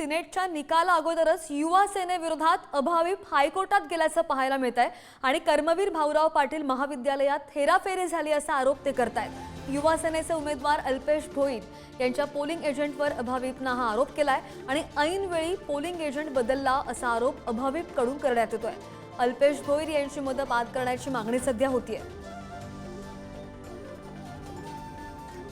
सिनेटच्या निकाला अगोदरच युवा सेनेविरोधात अभाविप हायकोर्टात गेल्याचं पाहायला मिळत आहे आणि कर्मवीर भाऊराव पाटील महाविद्यालयात हेराफेरी झाली असा आरोप ते करतायत. युवा सेनेचे उमेदवार अल्पेश भोईर यांच्या पोलिंग एजंटवर अभाविपनं हा आरोप केलाय आणि ऐनवेळी पोलिंग एजंट बदलला असा आरोप अभाविपकडून करण्यात येतोय. अल्पेश भोईर यांची मदत बाद करण्याची मागणी सध्या होतीये.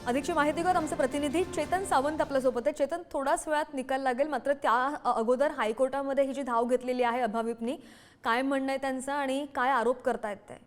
अधिकची माहिती घेऊन आमचे प्रतिनिधी चेतन सावंत आपल्यासोबत आहे चेतन थोडाच वेळात निकाल लागेल. मात्र त्या अगोदर हायकोर्टामध्ये ही जी धाव घेतलेली आहे अभाविपनी काय म्हणणं आहे त्यांचं आणि काय आरोप करतायत ते?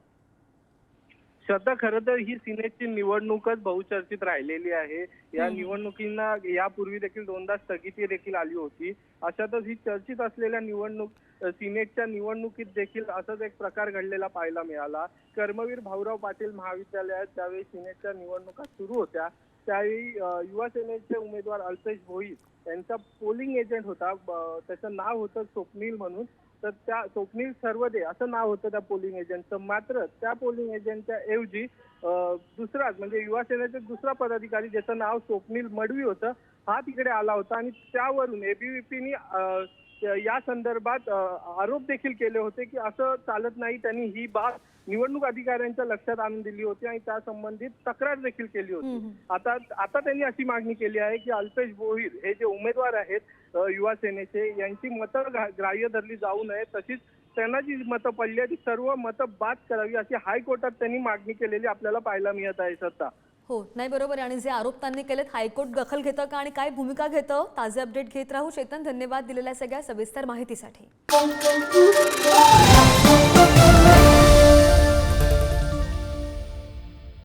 श्रद्धा खरं तर ही सिनेटची निवडणूकच बहुचर्चित राहिलेली आहे. या निवडणुकींना यापूर्वी देखील दोनदा स्थगिती देखील आली होती. अशातच ही चर्चित असलेल्या निवडणूक सिनेटच्या निवडणुकीत देखील असाच एक प्रकार घडलेला पाहायला मिळाला. कर्मवीर भाऊराव पाटील महाविद्यालयात ज्यावेळी सिनेटच्या निवडणुका सुरू होत्या त्यावेळी युवा सेनेचे उमेदवार अल्पेश भोईर यांचा पोलिंग एजंट होता. त्याचं नाव होतं स्वप्नील म्हणून. तर त्या स्वप्नील सर्वदे असं नाव होतं त्या पोलिंग एजंटचं मात्र त्या पोलिंग एजंटच्या ऐवजी दुसराच म्हणजे युवा सेनेचा दुसरा पदाधिकारी ज्याचं नाव स्वप्नील मडवी होतं हा तिकडे आला होता आणि त्यावरून एबीव्हीपीनी या संदर्भात आरोप देखील केले होते की असं चालत नाही त्यांनी ही बाब निवडणूक अधिकाऱ्यांच्या लक्षात आणून दिली होती आणि त्या संबंधित तक्रार देखील केली होती. आता आता त्यांनी अशी मागणी केली आहे की अल्पेश भोईर हे जे उमेदवार आहेत युवा सेनेचे यांची मतं ग्रा- ग्राह्य धरली जाऊ नये तशीच त्यांना जी मतं पडली आहे ती सर्व मतं बाद करावी अशी हायकोर्टात त्यांनी मागणी केलेली आपल्याला पाहायला मिळत आहे सध्या. हो नाही बरोबर आहे. आणि जे आरोप त्यांनी केलेत हायकोर्ट दखल घेतं का आणि काय भूमिका घेतं? ताजे अपडेट घेत राहू. चेतन धन्यवाद दिलेल्या सगळ्या सविस्तर माहितीसाठी.